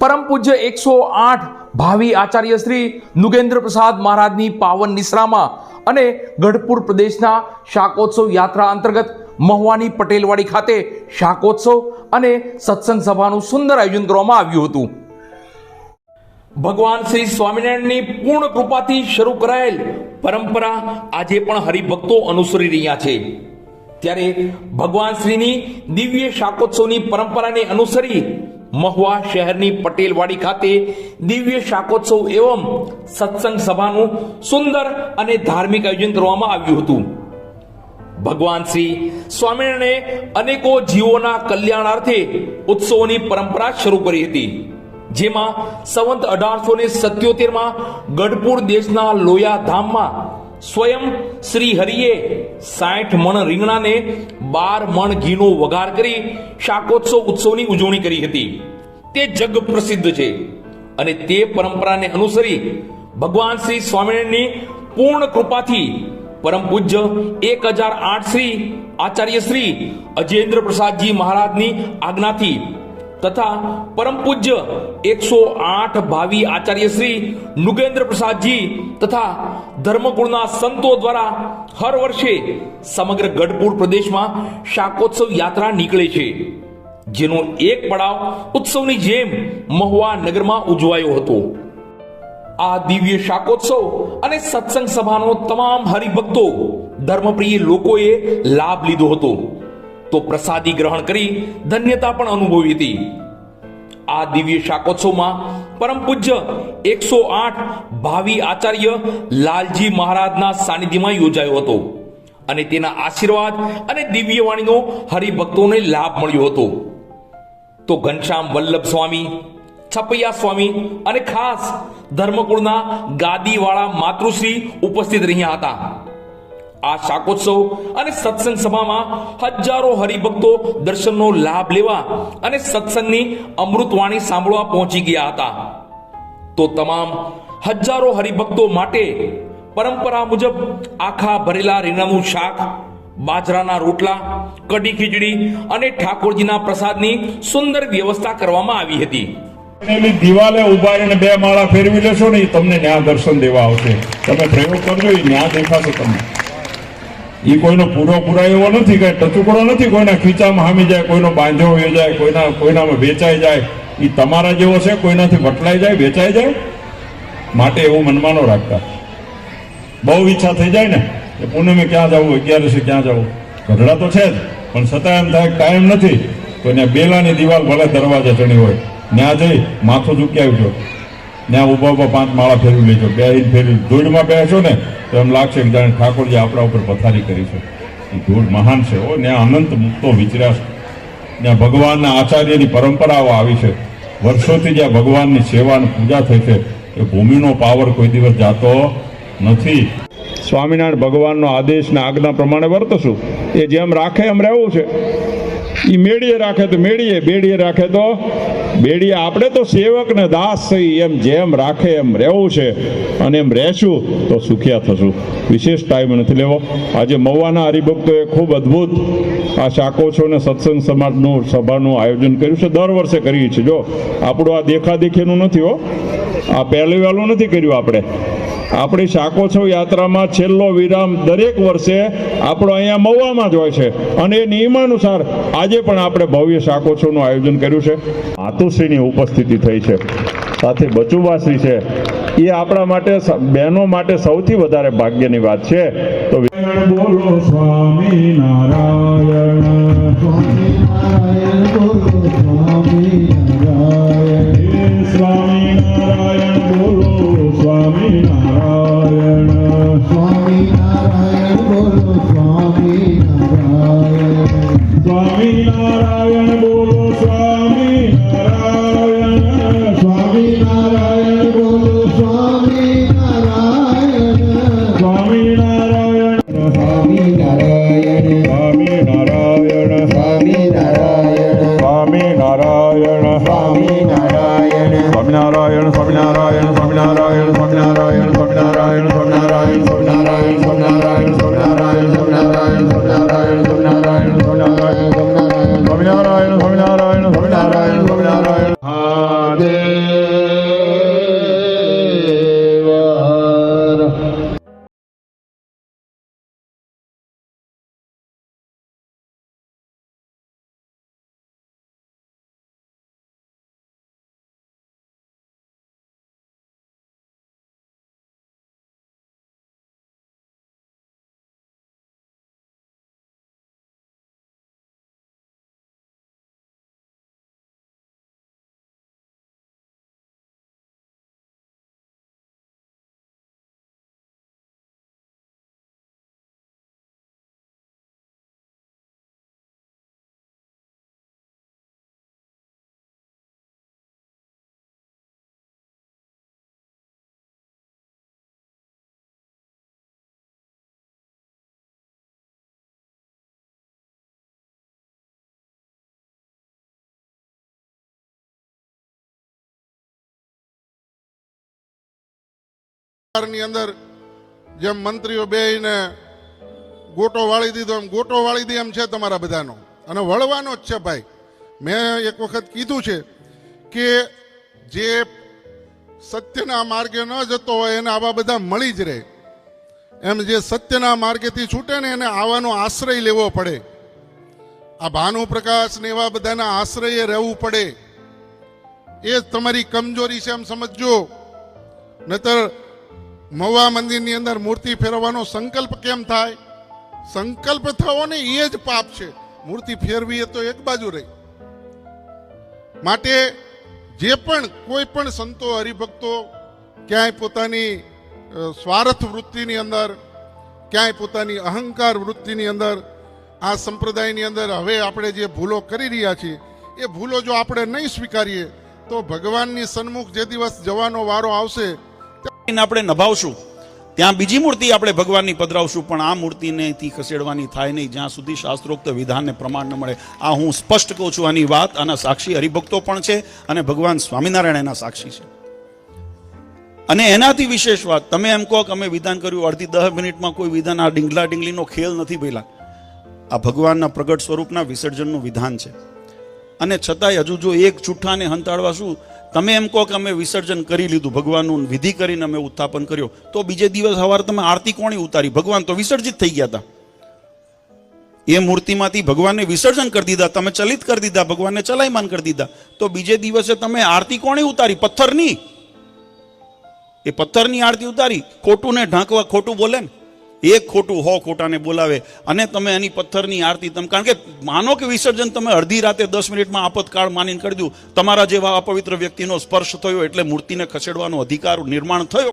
પરમ પૂજ્ય એકસો આઠ ભાવિ આચાર્ય શ્રી નુગેન્દ્ર પ્રસાદ મહારાજની પાવન નિશ્રામાં અને ગઢપુર પ્રદેશના શાકોત્સવ યાત્રા અંતર્ગત મહુવાની પટેલવાડી ખાતે શાકોત્સવ અને સત્સંગ સભાનું સુંદર આયોજન કરવામાં આવ્યું હતું. ભગવાન શ્રી સ્વામિનારાયણની પૂર્ણ કૃપાથી શરૂ કરાયેલ પરંપરા આજે પણ હરિભક્તો અનુસરી રહ્યા છે. ત્યારે ભગવાન શ્રીની દિવ્ય શાકોત્સવની પરંપરાને અનુસરી મહુવા શહેરની પટેલવાડી ખાતે દિવ્ય શાકોત્સવ એવમ સત્સંગ સભાનું સુંદર અને ધાર્મિક આયોજન કરવામાં આવ્યું હતું. ભગવાન શ્રી સ્વામિનારાયણે અનેકો જીવોના કલ્યાણાર્થે ઉત્સવોની પરંપરા શરૂ કરી હતી. જેમાં સંવંત અઢારસો ને સત્યોતેરમાં ગઢપુર દેશના લોયા ધામમાં સ્વયં શ્રી હરિએ સાઠ મણ રીંગણાને બાર મણ ઘીનો વઘાર કરી શાકોત્સવ ઉત્સવની ઉજવણી કરી હતી. તે જગ પ્રસિદ્ધ છે અને તે પરંપરાને અનુસરી ભગવાન શ્રી સ્વામિનારાયણની પૂર્ણ કૃપાથી પરમ પૂજ્ય એક હજાર આઠ શ્રી આચાર્ય શ્રી અજેન્દ્ર પ્રસાદજી મહારાજની આજ્ઞાથી તથા પરમ પૂજ્ય એકસો આઠ ભાવિ આચાર્ય શ્રી નુગેન્દ્ર પ્રસાદજી તથા ધર્મકુળના સંતો દ્વારા હર વર્ષે સમગ્ર ગઢપુર પ્રદેશમાં શાકોત્સવ યાત્રા નીકળે છે. જેનો એક પડાવ ઉત્સવની જેમ મહુવા નગરમાં ઉજવાયો હતો. આ દિવ્ય શાકોત્સવ અને સત્સંગ સભાનો તમામ હરિભક્તો ધર્મપ્રિય લોકોએ લાભ લીધો હતો. તો પ્રસાદી ગ્રહણ કરી ધન્યતા પણ અનુભવી હતી. આ દિવ્ય શાકોત્સવમાં પરમ પૂજ્ય એકસો આઠ ભાવિ આચાર્ય લાલજી મહારાજના સાનિધ્યમાં યોજાયો હતો. અને તેના આશીર્વાદ અને દિવ્ય વાણીનો હરિભક્તોને લાભ મળ્યો હતો. તો ઘનશ્યામ વલ્લભ સ્વામી, છપૈયા સ્વામી અને ખાસ ધર્મકુળના ગાદીવાળા માતૃશ્રી ઉપસ્થિત રહ્યા હતા. આ શાકોત્સવ અને સત્સંગ સભામાં હજારો હરિભક્તો દર્શનનો લાભ લેવા અને સત્સંગની અમૃતવાણી સાંભળવા પહોંચી ગયા હતા. તો તમામ હજારો હરિભક્તો માટે પરંપરા મુજબ આખા ભરેલા રીંગણાનું શાક, બાજરાના રોટલા, કઢી ખીચડી અને ઠાકોરજીના પ્રસાદની સુંદર વ્યવસ્થા કરવામાં આવી હતી. એની દિવાલે ઊભા રહીને બે માળા ફેરવી લેશો ને તમને ન્યા દર્શન દેવા આવશે. તમે પ્રયોગ કરજો એ ન્યા દેખાશે તમને. એ કોઈનો પૂરો પૂરા એવો નથી કે ટચુકડો નથી, કોઈના ખીચામાં હામી જાય, કોઈનો બાંધો હોય જાય, કોઈના, કોઈનામાં વેચાઈ જાય. એ તમારા જેવો છે, કોઈનાથી ભટલાઈ જાય, વેચાઈ જાય? માટે એવું મનમાં ન રાખતા. બહુ ઈચ્છા થઈ જાય ને, કે પૂનમે ક્યાં જવું અગિયારસે ક્યાં જવું? ગઢડા તો છે જ, પણ છતાં એમ થાય ટાઈમ નથી, તો ત્યાં બેલાની દિવાલ ભલે દરવાજા ચડી હોય. ત્યાં જઈ માથું ઝૂકી આવજો. ત્યાં ઊભા ઊભા પાંચ માળા ફેરવી લેજો. બે ઇન ફેરવી ધૂળમાં બેસો ને તો એમ લાગશે કે જાણે ઠાકોરજી આપણા ઉપર પથારી કરી છે. એ ધૂળ મહાન છે ઓ ને અનંત મુક્તો વિચર્યા છે ત્યાં ભગવાનના આચાર્યની પરંપરાઓ આવી છે. વર્ષોથી જ્યાં ભગવાનની સેવા અને પૂજા થઈ છે, એ ભૂમિનો પાવર કોઈ દિવસ જાતો નથી. સ્વામિનારાયણ ભગવાનનો આદેશ ને આજ્ઞા પ્રમાણે વર્તશું. એ જેમ રાખે એમ રહેવું છે. એ મેળીએ રાખે તો મેળીએ, બેડીએ રાખે તો બેડીએ. આપણે તો સેવક ને દાસ થઈ એમ જેમ રાખે એમ રહેવું છે અને એમ રહેશું તો સુખિયા થશું. વિશેષ ટાઈમ નથી લેવો. આજે મવાના હરિભક્તોએ ખૂબ અદ્ભુત આ શાકોત્સવ ને સત્સંગ સમાજનું, સભાનું આયોજન કર્યું છે. દર વર્ષે કરીએ છીએ. જો આપણું આ દેખાદેખીનું નથી હો. આ પહેલી વહેલું નથી કર્યું આપણે. આપણી શાકોત્સવ યાત્રામાં છેલ્લો વિરામ દરેક વર્ષે આપણો અહીંયા મહુવામાં જ હોય છે. અને એ નિયમાનુસાર આજે પણ આપણે ભવ્ય શાકોત્સવનું આયોજન કર્યું છે. માતુશ્રીની ઉપસ્થિતિ થઈ છે. સાથે બચુબાશ્રી છે. એ આપણા માટે બહેનો માટે સૌથી વધારે ભાગ્યની વાત છે. તો બોલો Swami Narayan. Om Narayan Om Narayan ની અંદર જેમ મંત્રીઓ બેહીને ગોટો વાળી દીધો એમ, ગોટો વાળી દે એમ છે તમારા બધાનો. અને વળવાનો જ છે ભાઈ. મેં એક વખત કીધું છે કે જે સત્યના માર્ગે ન જતો હોય એને આવા બધા મળી જ રહે. એમ જે સત્યના માર્ગેથી છૂટે ને એને આવાનો આશ્રય લેવો પડે. આ ભાનુપ્રકાશ ને એવા બધાના આશ્રયે રહેવું પડે. એ જ તમારી કમજોરી છે એમ સમજજો. નહીતર મવા મંદિરની અંદર મૂર્તિ ફેરવવાનો સંકલ્પ કેમ થાય? સંકલ્પ થવો ને એ જ પાપ છે. મૂર્તિ ફેરવી એ તો એક બાજુ રહી. માટે જે પણ કોઈ પણ સંતો હરિભક્તો ક્યાંય પોતાની સ્વાર્થ વૃત્તિની અંદર, ક્યાંય પોતાની અહંકાર વૃત્તિની અંદર, આ સંપ્રદાયની અંદર હવે આપણે જે ભૂલો કરી રહ્યા છીએ, એ ભૂલો જો આપણે નહીં સ્વીકારીએ, તો ભગવાનની સન્મુખ જે દિવસ જવાનો વારો આવશે આપણે નભાવશું. ત્યાં બીજી મૂર્તિ આપણે ભગવાનની પધરાવશું, પણ આ મૂર્તિને થી ખસેડવાની થાય નહીં. જ્યાં સુધી શાસ્ત્રોક્ત વિધાનને પ્રમાણ ન મળે. આ હું સ્પષ્ટ કહું છું, આની વાત આના સાક્ષી હરિભક્તો પણ છે અને ભગવાન સ્વામિનારાયણ એના સાક્ષી છે. અને એનાથી વિશેષ વાત, તમે એમ કહો કે અમે વિધાન કર્યું, અડધી દસ મિનિટમાં કોઈ વિધાન આ ડીંગલા ડીંગલીનો ખેલ નથી ભઈલા આ ભગવાનના પ્રગટ સ્વરૂપના વિસર્જનનું વિધાન છે. અને છતાંય હજુ જો એક જૂઠાને હંતાડવા શું? તમે એમ કહો કે અમે વિસર્જન કરી લીધું, ભગવાનનું વિધિ કરીને અમે ઉત્થાપન કર્યો, તો બીજે દિવસ સવાર તમે આરતી કોણી ઉતારી? ભગવાન તો વિસર્જિત થઈ ગયા હતા એ મૂર્તિમાંથી ભગવાનને વિસર્જન કરી દીધા, તમે ચલિત કરી દીધા, ભગવાનને ચલાયમાન કરી દીધા. તો બીજે દિવસે તમે આરતી કોણી ઉતારી? પથ્થરની. એ પથ્થરની આરતી ઉતારી ખોટું ને ઢાંકવા ખોટું બોલે ને? એક ખોટું હો ખોટાને બોલાવે. અને તમે એની પથ્થરની આરતી તમે કારણ કે માનો કે વિસર્જન તમે અડધી રાતે દસ મિનિટમાં આપતકાળ માનીને કરી દઉં તમારા જેવા અપવિત્ર વ્યક્તિનો સ્પર્શ થયો એટલે મૂર્તિને ખસેડવાનો અધિકાર નિર્માણ થયો.